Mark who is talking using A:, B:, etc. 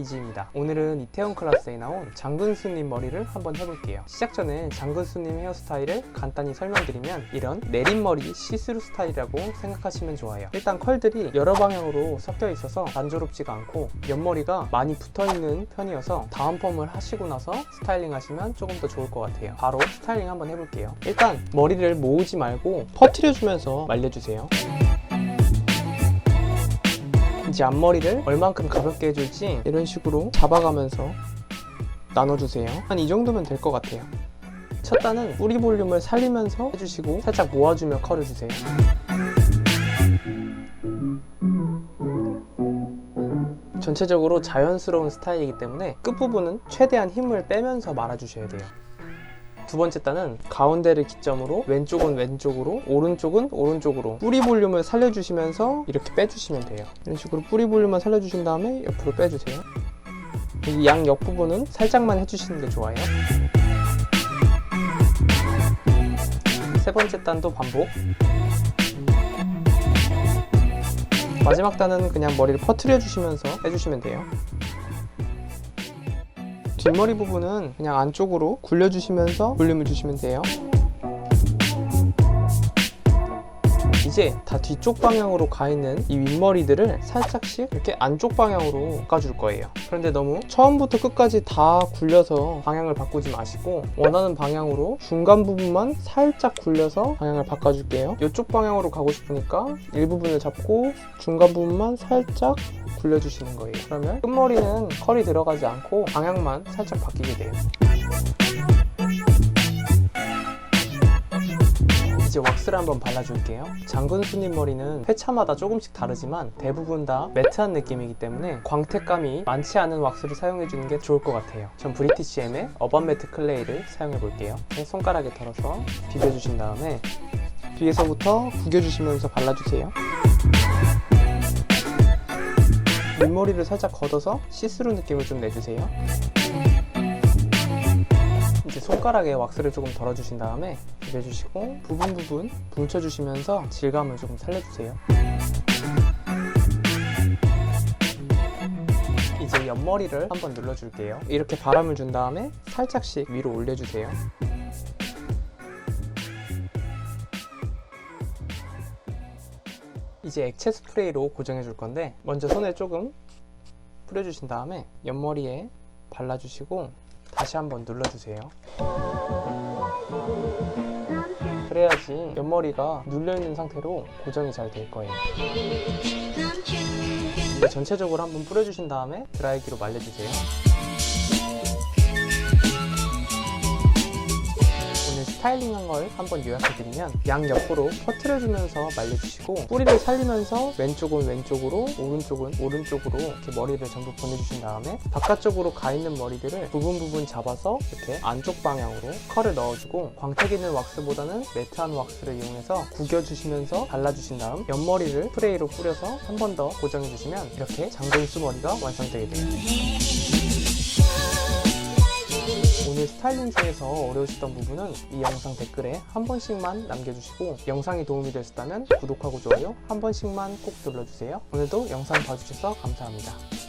A: 이지입니다. 오늘은 이태원 클래스에 나온 장근수님 머리를 한번 해볼게요. 시작 전에 장근수님 헤어스타일을 간단히 설명드리면 이런 내린머리 시스루 스타일이라고 생각하시면 좋아요. 일단 컬들이 여러 방향으로 섞여 있어서 단조롭지가 않고 옆머리가 많이 붙어있는 편이어서 다운 펌을 하시고 나서 스타일링 하시면 조금 더 좋을 것 같아요. 바로 스타일링 한번 해볼게요. 일단 머리를 모으지 말고 퍼트려주면서 말려주세요. 이제 앞머리를 얼만큼 가볍게 해줄지 이런 식으로 잡아가면서 나눠주세요. 한 이 정도면 될 것 같아요. 첫 단은 뿌리 볼륨을 살리면서 해주시고 살짝 모아주며 컬을 주세요. 전체적으로 자연스러운 스타일이기 때문에 끝부분은 최대한 힘을 빼면서 말아주셔야 돼요. 두 번째 단은 가운데를 기점으로 왼쪽은 왼쪽으로 오른쪽은 오른쪽으로 뿌리 볼륨을 살려주시면서 이렇게 빼주시면 돼요. 이런 식으로 뿌리 볼륨만 살려주신 다음에 옆으로 빼주세요. 이 양 옆부분은 살짝만 해주시는 게 좋아요. 세 번째 단도 반복. 마지막 단은 그냥 머리를 퍼트려 주시면서 해주시면 돼요 뒷머리 부분은 그냥 안쪽으로 굴려주시면서 볼륨을 주시면 돼요. 이제 다 뒤쪽 방향으로 가 있는 이 윗머리들을 살짝씩 이렇게 안쪽 방향으로 바꿔줄 거예요. 그런데 너무 처음부터 끝까지 다 굴려서 방향을 바꾸지 마시고 원하는 방향으로 중간 부분만 살짝 굴려서 방향을 바꿔줄게요. 이쪽 방향으로 가고 싶으니까 일부분을 잡고 중간 부분만 살짝 굴려주시는 거예요. 그러면 끝머리는 컬이 들어가지 않고 방향만 살짝 바뀌게 돼요. 이제 왁스를 한번 발라줄게요. 장근수님 머리는 회차마다 조금씩 다르지만 대부분 다 매트한 느낌이기 때문에 광택감이 많지 않은 왁스를 사용해주는 게 좋을 것 같아요. 전 브리티시엠의 어반 매트 클레이를 사용해볼게요. 손가락에 털어서 비벼주신 다음에 뒤에서부터 구겨주시면서 발라주세요. 윗머리를 살짝 걷어서 시스루 느낌을 좀 내주세요. 이제 손가락에 왁스를 조금 덜어주신 다음에 비벼주시고 부분 부분 뭉쳐주시면서 질감을 조금 살려주세요. 이제 옆머리를 한번 눌러줄게요. 이렇게 바람을 준 다음에 살짝씩 위로 올려주세요. 이제 액체 스프레이로 고정해 줄 건데 먼저 손에 조금 뿌려주신 다음에 옆머리에 발라주시고 다시 한번 눌러주세요. 그래야지 옆머리가 눌려있는 상태로 고정이 잘 될 거예요. 전체적으로 한번 뿌려주신 다음에 드라이기로 말려주세요. 스타일링한 걸 한번 요약해드리면 양 옆으로 퍼트려주면서 말려주시고 뿌리를 살리면서 왼쪽은 왼쪽으로 오른쪽은 오른쪽으로 이렇게 머리를 전부 보내주신 다음에 바깥쪽으로 가 있는 머리들을 부분 부분 잡아서 이렇게 안쪽 방향으로 컬을 넣어주고 광택 있는 왁스보다는 매트한 왁스를 이용해서 구겨주시면서 발라주신 다음 옆머리를 스프레이로 뿌려서 한 번 더 고정해주시면 이렇게 장근수 머리가 완성되게 돼요. 오늘 스타일링 중에서 어려우셨던 부분은 이 영상 댓글에 한 번씩만 남겨주시고 영상이 도움이 되셨다면 구독하고 좋아요 한 번씩만 꼭 눌러주세요. 오늘도 영상 봐주셔서 감사합니다.